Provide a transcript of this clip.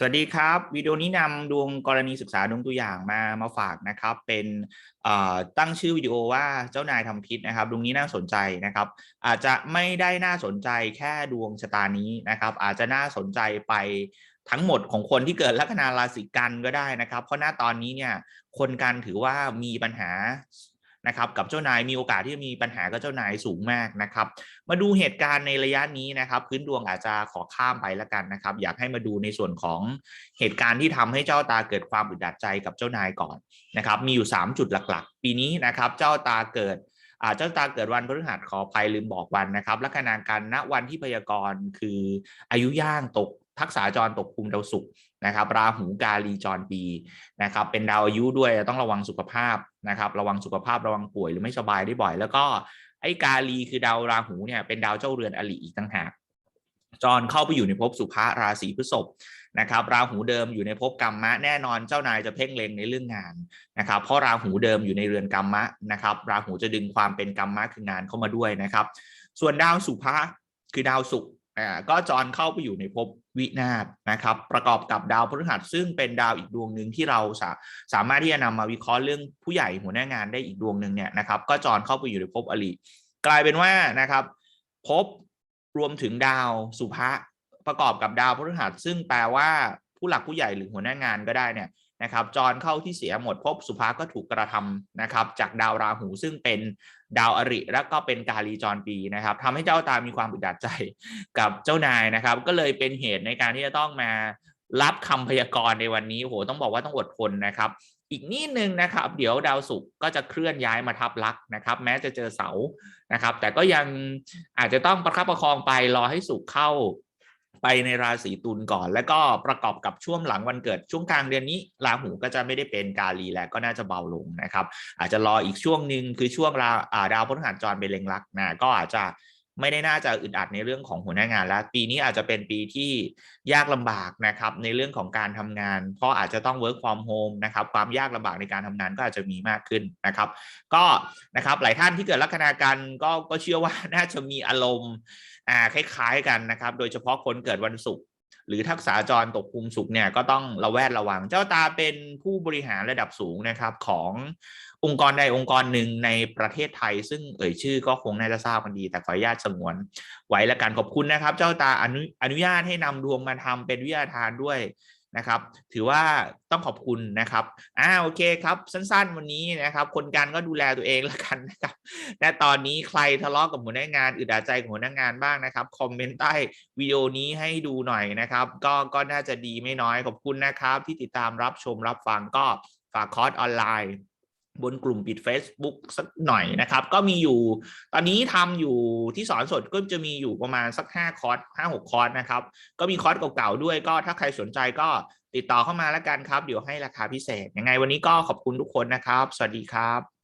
สวัสดีครับวิดีโอนี้นำดวงกรณีศึกษาดวงตัวอย่างมามาฝากนะครับ เป็นตั้งชื่อวิดีโอว่าเจ้านายทำพิษนะครับดวงนี้น่าสนใจนะครับ อาจจะไม่ได้น่าสนใจแค่ดวงชะตานี้นะครับ อาจจะน่าสนใจไปทั้งหมดของคนที่เกิดลัคนาราศีกันก็ได้นะครับ เพราะหน้าตอนนี้เนี่ยคนกันถือว่ามีปัญหา นะครับกับเจ้านายมีโอกาสที่จะมีปัญหากับเจ้านายสูงมากนะครับ มาดูเหตุการณ์ในระยะนี้นะครับ พื้นดวงอาจจะขอข้ามไปแล้วกันนะครับ อยากให้มาดูในส่วนของเหตุการณ์ที่ทำให้เจ้าตาเกิดความอึดอัดใจกับเจ้านายก่อนนะครับ มีอยู่ 3 จุดหลักๆ ปีนี้นะครับเจ้าตาเกิดอ่าเจ้าตาเกิดวันพฤหัสขออภัยลืมบอกวันนะครับลัคนาการณวันที่พยากรณ์คืออายุย่างตก ทักษาจรตกภูมิดาวศุกร์นะครับ ราหูกาลีจรปีนะครับ เป็นดาวอายุด้วยต้องระวังสุขภาพนะครับ ระวังสุขภาพระวังป่วยหรือไม่สบายได้บ่อย แล้วก็ไอ้กาลีคือดาวราหูเนี่ยเป็นดาวเจ้าเรือนอลิอีกต่างหากจรเข้าไปอยู่ในภพสุภาราศีพฤษภนะครับ ราหูเดิมอยู่ในภพกรรมะแน่นอนเจ้านายจะเพ่งเล็งในเรื่องงานนะครับ เพราะราหูเดิมอยู่ในเรือนกรรมะนะครับ ราหูจะดึงความเป็นกรรมะคืองานเข้ามาด้วยนะครับ ส่วนดาวสุภะคือดาวศุกร์ก็จรเข้าไปอยู่ในภพ วินาศนะครับ ประกอบกับดาวพฤหัสซึ่งเป็นดาวอีกดวงหนึ่งที่เราสาสามารถที่จะนำมาวิเคราะห์เรื่องผู้ใหญ่หัวหน้างานได้อีกดวงหนึ่งเนี่ยนะครับก็จอนเข้าไปอยู่ในภพอริกลายเป็นว่านะครับภพรวมถึงดาวสุภะประกอบกับดาวพฤหัสซึ่งแปลว่าผู้หลักผู้ใหญ่หรือหัวหน้างานก็ได้เนี่ย นะครับจรเข้าที่เสียหมดภพสุภะก็ถูกกระทำนะครับ จากดาวราหูซึ่งเป็นดาวอริ แล้วก็เป็นกาลีจรปีนะครับทำให้เจ้าตามีความอึดอัดใจกับเจ้านายนะครับ ก็เลยเป็นเหตุในการที่จะต้องมารับคำพยากรณ์ในวันนี้โหต้องบอกว่าต้องอดทนนะครับ อีกนิดนึงนะครับ เดี๋ยวดาวศุกร์ก็จะเคลื่อนย้ายมาทับลักนะครับ แม้จะเจอเสานะครับ แต่ก็ยังอาจจะต้องประคับประคองไปรอให้ศุกร์เข้า ไปในราศีตุลก่อน แล้วก็ประกอบกับช่วงหลังวันเกิดช่วงกลางเดือนนี้ราหูก็จะไม่ได้เป็นกาลีแล้วก็น่าจะเบาลงนะครับ อาจจะรออีกช่วงหนึ่งคือช่วงราดาวพฤหัสจรเป็นเล็งลักนะก็อาจจะ ไม่ได้น่าจะอึดอัดในเรื่องของหัวหน้างานแล้ว ปีนี้อาจจะเป็นปีที่ยากลำบากนะครับในเรื่องของการทำงาน เพราะอาจจะต้อง work from home นะครับความยากลำบากในการทำงานก็อาจจะมีมากขึ้นนะครับ ก็นะครับหลายท่านที่เกิดลัคนากันก็ก็เชื่อว่าน่าจะมีอารมณ์อ่าคล้าย ๆกันนะครับ โดยเฉพาะคนเกิดวันศุกร์ หรือทักษาจรตกภูมิสุขเนี่ยก็ต้องระแวดระวัง เจ้าตาเป็นผู้บริหารระดับสูงนะครับขององค์กรใดองค์กรหนึ่งในประเทศไทย ซึ่งเอ่ยชื่อก็คงน่าจะทราบกันดี แต่ขออนุญาตสงวน ไว้และกันขอบคุณนะครับ เจ้าตาอนุอนุญาตให้นำดวงมาทำเป็นวิทยาทานด้วย นะครับ ถือว่าต้องขอบคุณนะครับอ่าโอเคครับ สั้นๆ วันนี้นะครับ คนกันก็ดูแลตัวเองแล้วกันนะครับและตอนนี้ใครทะเลาะกับหัวหน้างานอึดอัดใจหัวหน้างานบ้างนะครับ คอมเมนต์ใต้วิดีโอนี้ให้ดูหน่อยนะครับ ก็ก็น่าจะดีไม่น้อยขอบคุณนะครับ ที่ติดตามรับชมรับฟังก็ฝากคอร์สออนไลน์ บนกลุ่มปิด Facebook สักหน่อยนะครับ ก็มีอยู่ ตอนนี้ทำอยู่ที่สอนสดก็จะมีอยู่ประมาณสัก 5 คอร์ส5 6 คอร์สนะครับ ก็มีคอร์สเก่าๆด้วยก็ถ้าใครสนใจก็ติดต่อเข้ามาแล้วกันครับ เดี๋ยวให้ราคาพิเศษ ยังไงวันนี้ก็ขอบคุณทุกคนนะครับ สวัสดีครับ